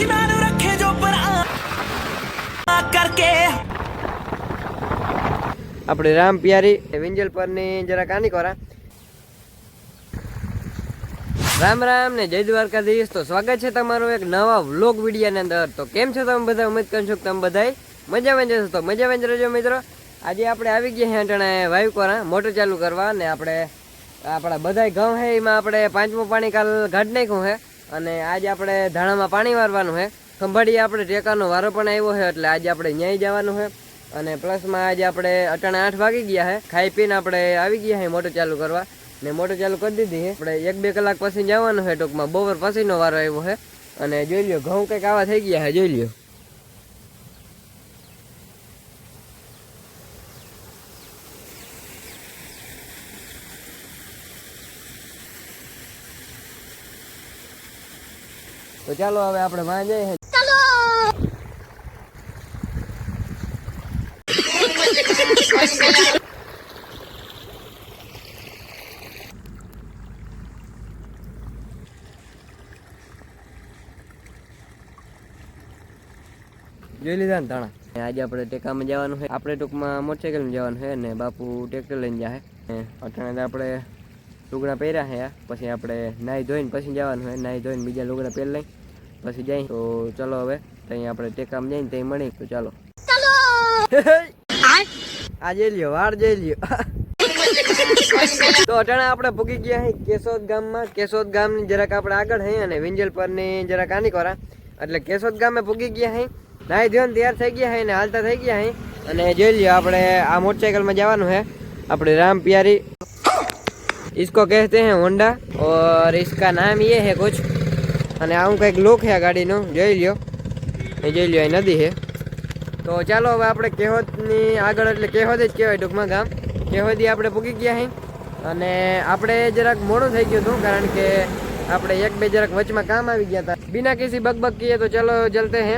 ਖੁਸ਼ੀਆਂ ਨੂੰ ਰੱਖੇ ਜੋ ਪਰਾਂ ਕਰਕੇ આપણે રામ પિયારી વિંજલ પરની જરાક આની કોરા રામ રામ ને જય દ્વારકાધીશ તો સ્વાગત છે તમારું એક નવા વ્લોગ વિડીયોની અંદર તો કેમ છો તમે બધા ઉમેદ કરી છો કે તમે બધા મજામાં જશો તો મજામાં જ રહેજો મિત્રો આજે આપણે આવી ગયા છીએ અટાણે વાયુ કોરા મોટર ચાલુ કરવા ને આપણે આપણા બધા ઘઉં છે એમાં આપણે પાંચમું પાણી કાલ કાઢી નાખ્યું છે અને આજે આપણે ધાણામાં પાણી વારવાનું છે ખંભાળી આપણે ટેકાનો વારો પણ આવ્યો છે એટલે આજે આપણે ન્યાય જવાનું છે અને પ્લસમાં આજે આપણે અટાણે આઠ વાગી ગયા છે ખાઈ પીને આપણે આવી ગયા છે મોટર ચાલુ કરવા. ને મોટર ચાલુ કરી દીધી છે આપણે એક બે કલાક પછી જવાનું છે ટૂંકમાં. બપોર પછીનો વારો આવ્યો છે અને જોઈ લ્યો, ઘઉં કંઈક આવા થઈ ગયા છે જોઈ લ્યો. તો ચાલો હવે આપણે માં જઈએ જોઈ લીધા ને તાણા આજે આપણે ટેકામાં જવાનું છે આપણે ટૂંકમાં મોટરસાઇકલમાં જવાનું છે ને બાપુ ટ્રેક્ટર લઈને જાય અટાણે આપણે લુગડા પહેર્યા છે પછી આપણે નાહી ધોઈને પછી જવાનું છે નાહી ધોઈને બીજા લુગડા પહેરી લઈ. પછી જઈ તો ચલો હવે ત્યાં આપણે ટેકામ જઈને ત્યાં મળી. તો ચાલો. આ જઈ લ્યો વાર જઈ લ્યો. તો અટાણા આપણે ભૂગી ગયા હે કેશોદ ગામમાં. કેશોદ ગામની જરાક આપણે આગળ હે અને વિંજલ પરની જરાક આની કોરા. એટલે કેશોદ ગામે ભૂગી ગયા હે. નાય ધોન તૈયાર થઈ ગયા હે હાલતા થઈ ગયા હે. અને જોઈ લ્યો આપણે આ મોટરસાઇકલમાં જવાનું હે. આપણે રામ પ્યારી. इसको कहते હે હોન્ડા. ઓર इसका નામ ये હે कुछ અને આવું કંઈક લુક છે ગાડીનું. જોઈ લ્યો. એ જોઈ લ્યો એ નદી છે. તો ચાલો હવે આપણે કહેવતની આગળ, એટલે કહેવત જ કહેવાય ટૂંકમાં ગામ. કહેવતી આપણે પૂગી ગયા હી. અને આપણે જરાક મોડું થઈ ગયું હતું, કારણ કે આપણે એક બે જરાક વચમાં કામ આવી ગયા હતા. બિના કિસી બકબક કીએ તો ચલો, ચલતે હે.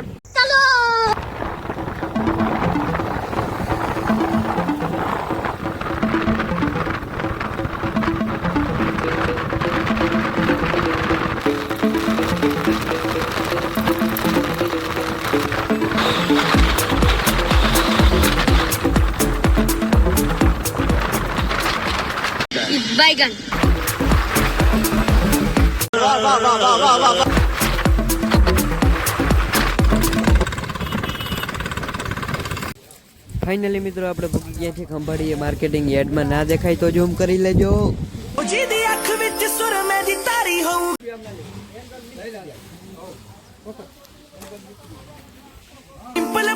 બાયગન ફાઇનલી મિત્રો આપણે ભૂકી ગયા છે ખંભાળીએ માર્કેટિંગ યાર્ડમાં. ના દેખાય તો ઝૂમ કરી લેજો.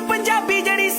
પંજાબી જડી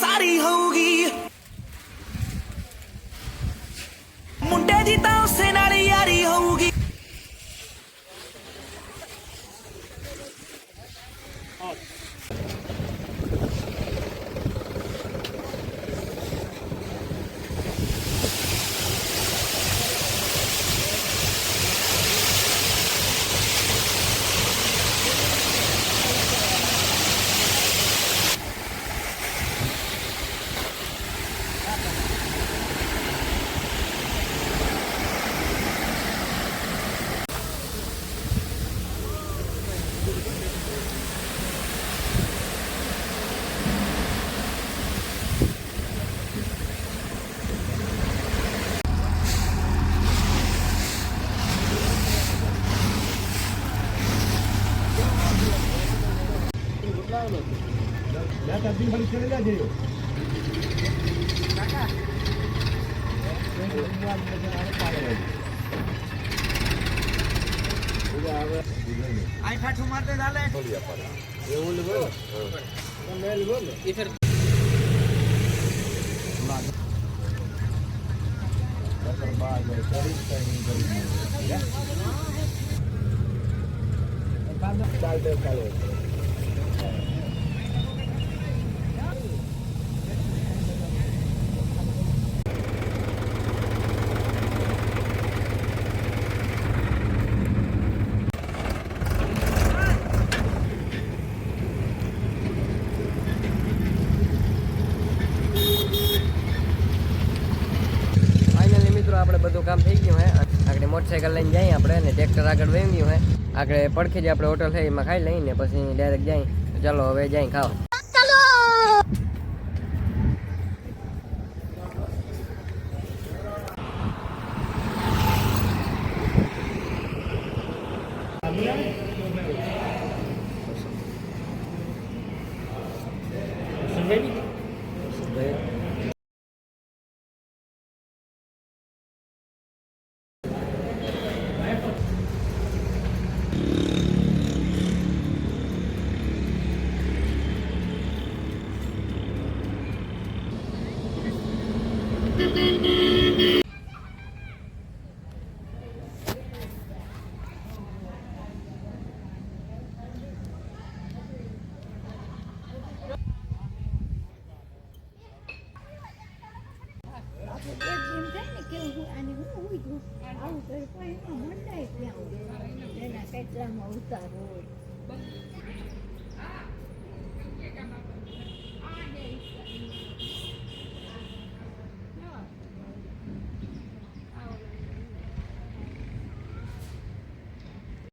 চলে যায় যেও আইফা ঠুমাতে দালে বলিয়া পারা এ বলব হ্যাঁ বলব ইফের चालते चालू બધું કામ થઈ ગયું હે. આગળ મોટરસાઇકલ લઈને જઈએ આપણે અને ટ્રેક્ટર આગળ વહી ગયું હે. આગળ પડખે જે આપણે હોટલ છે એમાં ખાઈ લઈને પછી ડાયરેક્ટ જઈએ ચાલો, હવે જઈ ખાવા આપણે ông tôi quay mà muốn đây kiểu đây là cái mẫu tờ rồi.